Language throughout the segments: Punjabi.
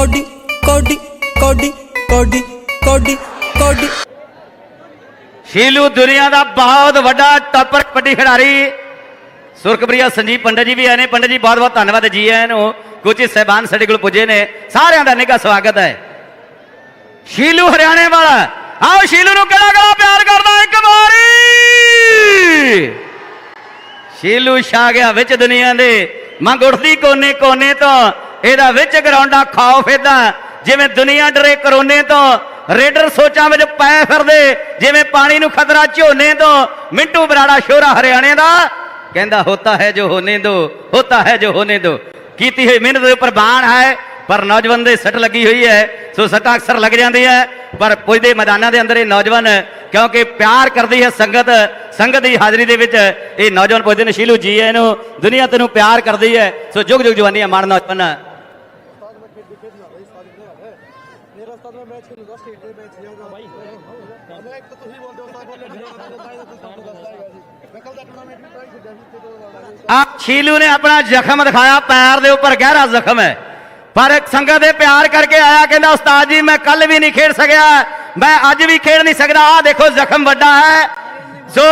ਕੋਡੀ ਕੋਡੀ ਕੋਡੀ ਕੋਡੀ ਕੋਡੀ ਕੋਡੀ। ਸ਼ੀਲੂ ਦੁਨੀਆ ਦਾ ਬਹੁਤ ਵੱਡਾ ਟੱਪਰ ਕਬੱਡੀ ਖਿਡਾਰੀ। ਸੁਰਖਪ੍ਰਿਆ ਸੰਜੀਵ ਪੰਡਤ ਜੀ ਵੀ ਆਏ ਨੇ। ਪੰਡਤ ਜੀ, ਬਹੁਤ ਬਹੁਤ ਧੰਨਵਾਦ ਜੀ ਆਇਆਂ ਨੂੰ। ਕੁਝ ਸਹਿਬਾਨ ਸਾਡੇ ਕੋਲ ਪੁੱਜੇ ਨੇ। ਸਾਰਿਆਂ ਦਾ ਨਿੱਘਾ ਸਵਾਗਤ ਹੈ। ਸ਼ੀਲੂ ਹਰਿਆਣੇ ਵਾਲਾ। ਆਓ ਸ਼ੀਲੂ ਨੂੰ ਕਿਹੜਾ ਕਿਹੜਾ ਪਿਆਰ ਕਰਦਾ ਇੱਕ ਵਾਰੀ। ਸ਼ੀਲੂ ਛਾ ਗਿਆ ਵਿੱਚ ਦੁਨੀਆ ਦੇ। ਮੰਗ ਉਠਦੀ ਕੋਨੇ ਕੋਨੇ ਤੋਂ। ਇਹਦਾ ਵਿੱਚ ਗਰਾਉਂਡਾ ਖਾਓ ਇਹਦਾ ਜਿਵੇਂ ਦੁਨੀਆ ਡਰੇ ਕਰੋਨੇ ਤੋਂ, ਰੇਡਰ ਸੋਚਾਂ ਵਿੱਚ ਪੈ ਫਿਰਦੇ, ਜਿਵੇਂ ਪਾਣੀ ਨੂੰ ਖਤਰਾ ਝੋਨੇ ਤੋਂ। ਮਿੰਟੂ ਬਰਾੜਾ ਸ਼ੋਰਾ ਹਰਿਆਣੇ ਦਾ, ਕਹਿੰਦਾ, ਹੋਤਾ ਹੈ ਜੋ ਹੋਨੇ ਦੋ, ਹੋਤਾ ਹੈ ਜੋ ਹੋਨੇ ਦੋ। ਕੀਤੀ ਹੋਈ ਮਿਹਨਤ ਦੇ ਉੱਪਰ ਬਾਣ ਹੈ, ਪਰ ਨੌਜਵਾਨ ਦੇ ਸੱਟ ਲੱਗੀ ਹੋਈ ਹੈ। ਸੋ ਸੱਟਾਂ ਅਕਸਰ ਲੱਗ ਜਾਂਦੀ ਹੈ, ਪਰ ਪੁੱਜਦੇ ਮੈਦਾਨਾਂ ਦੇ ਅੰਦਰ ਇਹ ਨੌਜਵਾਨ, ਕਿਉਂਕਿ ਪਿਆਰ ਕਰਦੀ ਹੈ ਸੰਗਤ ਸੰਗਤ ਦੀ ਹਾਜ਼ਰੀ ਦੇ ਵਿੱਚ ਇਹ ਨੌਜਵਾਨ ਪੁੱਜਦੇ ਨੇ। ਸ਼ੀਲੂ ਜੀ ਇਹਨੂੰ, ਦੁਨੀਆ ਤੈਨੂੰ ਪਿਆਰ ਕਰਦੀ ਹੈ। ਸੋ ਜੁਗ ਜੁਗ ਜਵਾਨੀ ਮਾਣ ਨੌਜਵਾਨ। ਮੇਰਾ ਉਸਤਾਦ ਮੈਂ ਮੈਚ ਖੇਲੂਗਾ ਸਟੇਟ ਦੇ ਮੈਚ ਜਾਊਗਾ। ਬਾਈ ਮੈਂ ਇੱਕ ਤਾਂ ਤੁਸੀਂ ਬੋਲਦੇ ਹੋ ਉਸਤਾਦ ਬੋਲੇ ਨਹੀਂ ਤਾਂ ਇਹ ਤਾਂ ਤੁਹਾਨੂੰ ਦੱਸਦਾ ਹੈਗਾ ਜੀ। ਮੈਂ ਕੱਲ ਦਾ ਟੂਰਨਾਮੈਂਟ ਵੀ ਟਰਾਈ ਛੱਡਿਆ ਸੀ ਤੇ ਦੋ ਆ ਸ਼ੀਲੂ ਨੇ ਆਪਣਾ ਜ਼ਖਮ ਦਿਖਾਇਆ ਪੈਰ ਦੇ ਉੱਪਰ ਗਹਿਰਾ ਜ਼ਖਮ ਹੈ। ਪਰ ਇੱਕ ਸੰਗਤ ਦੇ ਪਿਆਰ ਕਰਕੇ ਆਇਆ ਕਹਿੰਦਾ ਉਸਤਾਦ ਜੀ ਮੈਂ ਕੱਲ ਵੀ ਨਹੀਂ ਖੇਡ ਸਕਿਆ। ਮੈਂ ਅੱਜ ਵੀ ਖੇਡ ਨਹੀਂ ਸਕਦਾ। ਆ ਦੇਖੋ ਜ਼ਖਮ ਵੱਡਾ ਹੈ। ਸੋ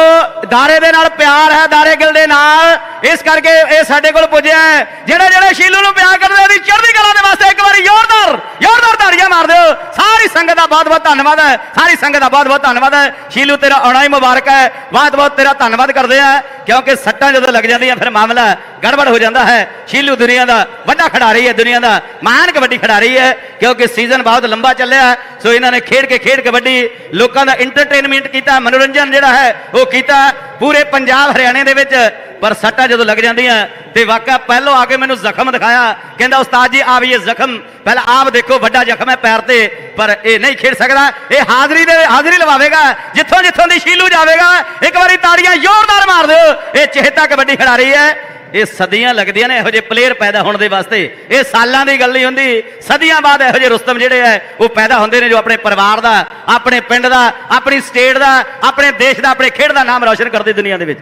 ਦਾਰੇ ਦੇ ਨਾਲ ਪਿਆਰ ਹੈ ਦਾਰੇ ਗਿਲ ਦੇ ਨਾਲ। ਇਸ ਕਰਕੇ ਇਹ ਸਾਡੇ ਕੋਲ ਪੁੱਜਿਆ ਹੈ। ਜਿਹੜੇ ਜਿਹੜੇ ਸ਼ੀਲੂ ਨੂੰ ਪਿਆਰ ਕਰਦੇ ਉਹਦੀ ਚੜ੍ਹਦੀ ਕਲਾ ਦੇ ਵਾਸਤੇ ਇੱਕ ਵਾਰੀ ਜ਼ੋਰਦਾਰ ਜ਼ੋਰਦਾਰ ਤਾੜੀਆਂ ਮਾਰ ਦਿਓ ਸਾਰੀ ਸੰਗਤ ਦਾ ਬਹੁਤ ਬਹੁਤ ਧੰਨਵਾਦ ਹੈ। ਸਾਰੀ ਸੰਗਤ ਦਾ ਬਹੁਤ ਬਹੁਤ ਧੰਨਵਾਦ ਹੈ। ਸ਼ੀਲੂ, ਤੇਰਾ ਆਉਣਾ ਹੀ ਮੁਬਾਰਕ ਹੈ। ਬਹੁਤ ਬਹੁਤ ਤੇਰਾ ਧੰਨਵਾਦ ਕਰਦੇ ਆ ਕਿਉਂਕਿ ਸੱਟਾਂ ਜਦੋਂ ਲੱਗ ਜਾਂਦੀਆਂ, ਫਿਰ ਮਾਮਲਾ ਗੜਬੜ ਹੋ ਜਾਂਦਾ ਹੈ। ਸ਼ੀਲੂ ਦੁਨੀਆ ਦਾ ਵੱਡਾ ਖਿਡਾਰੀ ਹੈ, ਦੁਨੀਆ ਦਾ ਮਹਾਨ ਕਬੱਡੀ ਖਿਡਾਰੀ ਹੈ, ਕਿਉਂਕਿ ਸੀਜ਼ਨ ਬਹੁਤ ਲੰਬਾ ਚੱਲਿਆ ਸੋ ਇਹਨਾਂ ਨੇ ਖੇਡ ਕੇ ਖੇਡ ਕਬੱਡੀ, ਲੋਕਾਂ ਦਾ ਇੰਟਰਟੇਨਮੈਂਟ ਕੀਤਾ, ਮਨੋਰੰਜਨ ਜਿਹੜਾ ਹੈ, ਉਹ ਕੀਤਾ। ਪੂਰੇ ਪੰਜਾਬ ਹਰਿਆਣੇ ਦੇ ਵਿੱਚ, ਪਰ ਸੱਟਾਂ ਜਦੋਂ ਲੱਗ ਜਾਂਦੀਆਂ, ਤੇ ਵਾਕਿਆ ਪਹਿਲੋਂ ਆ ਕੇ ਮੈਨੂੰ ਜ਼ਖਮ ਦਿਖਾਇਆ, ਕਹਿੰਦਾ, ਉਸਤਾਦ ਜੀ ਆ ਵੀ ਇਹ ਜ਼ਖਮ, ਪਹਿਲਾਂ ਆਪ ਦੇਖੋ, ਵੱਡਾ ਜ਼ਖਮ ਹੈ ਪੈਰ ਤੇ, ਪਰ ਇਹ ਨਹੀਂ ਖੇਡ ਸਕਦਾ, ਇਹ ਹਾਜ਼ਰੀ ਦੇ, ਹਾਜ਼ਰੀ ਲਵਾਵੇਗਾ ਜਿੱਥੋਂ ਜਿੱਥੋਂ ਦੀ ਸ਼ੀਲੂ ਜਾਵੇਗਾ, ਇੱਕ ਵਾਰੀ ਤਾੜੀਆਂ ਜ਼ੋਰਦਾਰ ਮਾਰ ਦਿਓ, ਇਹ ਚਿਹਤਾ ਕਬੱਡੀ ਖਿਡਾਰੀ ਹੈ। ਇਹ ਸਦੀਆਂ ਲੱਗਦੀਆਂ ਨੇ, ਇਹੋ ਜਿਹੇ ਪਲੇਅਰ ਪੈਦਾ ਹੋਣ ਦੇ ਵਾਸਤੇ। ਇਹ ਸਾਲਾਂ ਦੀ ਗੱਲ ਨਹੀਂ ਹੁੰਦੀ। ਸਦੀਆਂ ਬਾਅਦ ਇਹੋ ਜਿਹੇ ਰੁਸਤਮ ਜਿਹੜੇ ਹੈ ਉਹ ਪੈਦਾ ਹੁੰਦੇ ਨੇ ਜੋ ਆਪਣੇ ਪਰਿਵਾਰ ਦਾ, ਆਪਣੇ ਪਿੰਡ ਦਾ, ਆਪਣੀ ਸਟੇਟ ਦਾ, ਆਪਣੇ ਦੇਸ਼ ਦਾ, ਆਪਣੇ ਖੇਡ ਦਾ ਨਾਮ ਰੌਸ਼ਨ ਕਰਦੇ ਦੁਨੀਆ ਦੇ ਵਿੱਚ।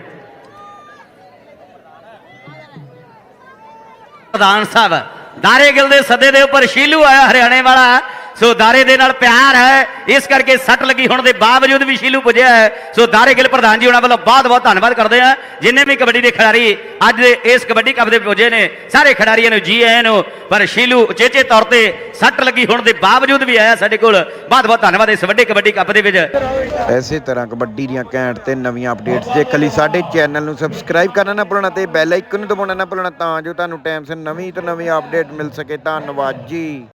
ਪ੍ਰਧਾਨ ਸਾਹਿਬ, ਦਾਰੇ ਗਿਲ ਦੇ ਸੱਦੇ ਦੇ ਉੱਪਰ ਸ਼ੀਲੂ ਆਇਆ, ਹਰਿਆਣੇ ਵਾਲਾ। ਸੋ ਦਾਰੇ ਦੇ ਨਾਲ ਪਿਆਰ ਹੈ। ਇਸ ਕਰਕੇ ਸੱਟ ਲੱਗੀ ਹੋਣ ਦੇ ਬਾਵਜੂਦ ਵੀ ਸ਼ੀਲੂ ਪੁੱਜਿਆ ਹੈ। ਸੋ ਦਾਰੇ ਗਿਲ ਪ੍ਰਧਾਨ ਜੀ, ਉਹਨਾਂ ਵੱਲੋਂ ਬਹੁਤ ਬਹੁਤ ਧੰਨਵਾਦ ਕਰਦੇ ਆ ਜਿੰਨੇ ਵੀ ਕਬੱਡੀ ਦੇ ਖਿਡਾਰੀ ਅੱਜ ਦੇ ਇਸ ਕਬੱਡੀ ਕੱਪ ਦੇ ਪੁੱਜੇ ਨੇ, ਸਾਰੇ ਖਿਡਾਰੀਆਂ ਨੂੰ ਜੀ ਆਇਆਂ ਨੂੰ, ਪਰ ਸ਼ੀਲੂ ਉਚੇਚੇ ਤੌਰ ਤੇ ਸੱਟ ਲੱਗੀ ਹੋਣ ਦੇ ਬਾਵਜੂਦ ਵੀ ਆਇਆ ਸਾਡੇ ਕੋਲ। ਬਹੁਤ ਬਹੁਤ ਧੰਨਵਾਦ ਇਸ ਵੱਡੇ ਕਬੱਡੀ ਕੱਪ ਦੇ ਵਿੱਚ। ਐਸੇ ਤਰ੍ਹਾਂ ਕਬੱਡੀ ਦੀਆਂ ਘੈਂਟ ਤੇ ਨਵੀਆਂ ਅਪਡੇਟਸ ਦੇਖਣ ਲਈ ਸਾਡੇ ਚੈਨਲ ਨੂੰ ਸਬਸਕ੍ਰਾਈਬ ਕਰਨਾ ਨਾ ਭੁੱਲਣਾ ਤੇ ਬੈਲ ਆਈਕਨ ਨੂੰ ਦਬਾਉਣਾ ਨਾ ਭੁੱਲਣਾ ਤਾਂ ਜੋ ਤੁਹਾਨੂੰ ਟਾਈਮ ਸਿਰ ਨਵੀਂ ਤੋਂ ਨਵੀਂ ਅਪਡੇਟ ਮਿਲ ਸਕੇ। ਧੰਨਵਾਦ ਜੀ।